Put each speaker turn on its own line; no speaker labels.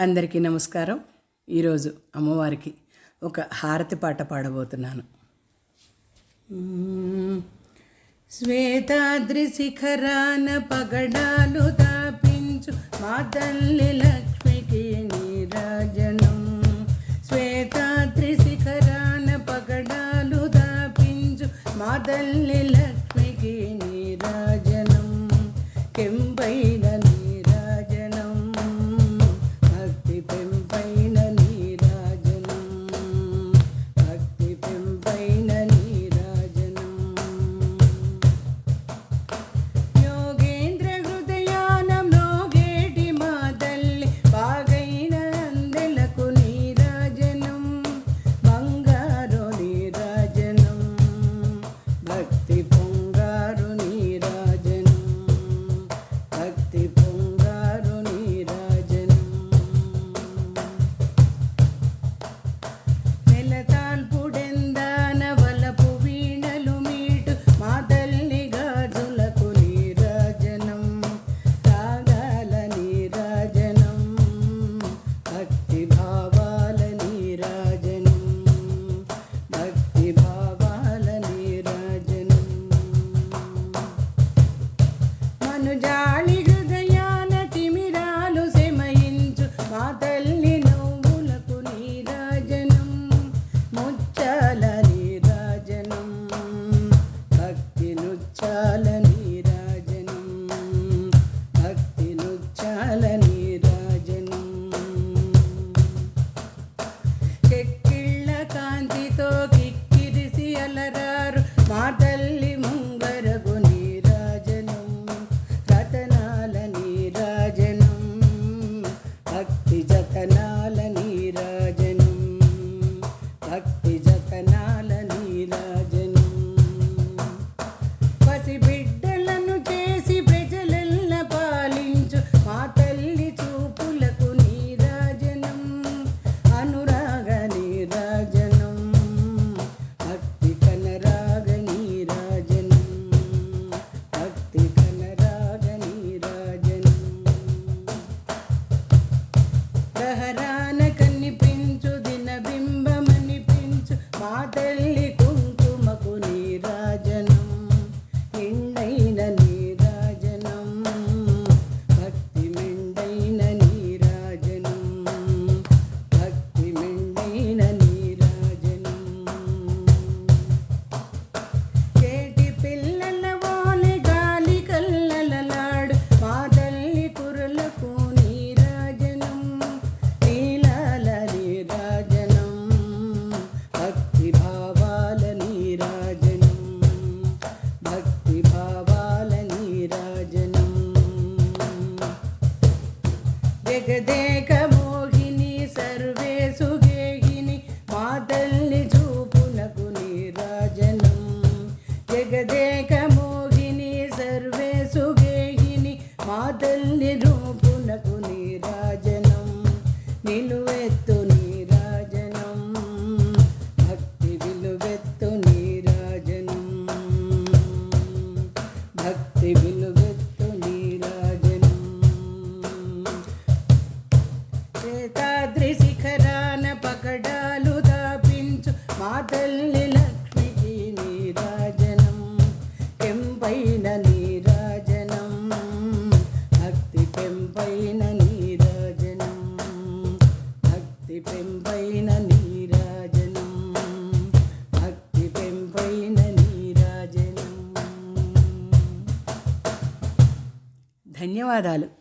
అందరికీ నమస్కారం. ఈరోజు అమ్మవారికి ఒక హారతి పాట పాడబోతున్నాను. శ్వేతాద్రి శిఖరాన పగడాలు దాపించు మా తల్లి లక్ష్మికి నీరాజనం శ్వేతాద్రి శిఖరాన పగడాలు దాపించు మా తల్లి లక్ష్మికి కలహరాన కనిపించు దినబింబమనిపించు మా తల్లి మా తల్లి లక్ష్మికి నీరాజనం పెంపైన నీరాజనం భక్తి పెంపైన నీరాజనం భక్తి పెంపైన నీరాజనం భక్తి పెంపైన నీరాజనం. ధన్యవాదాలు.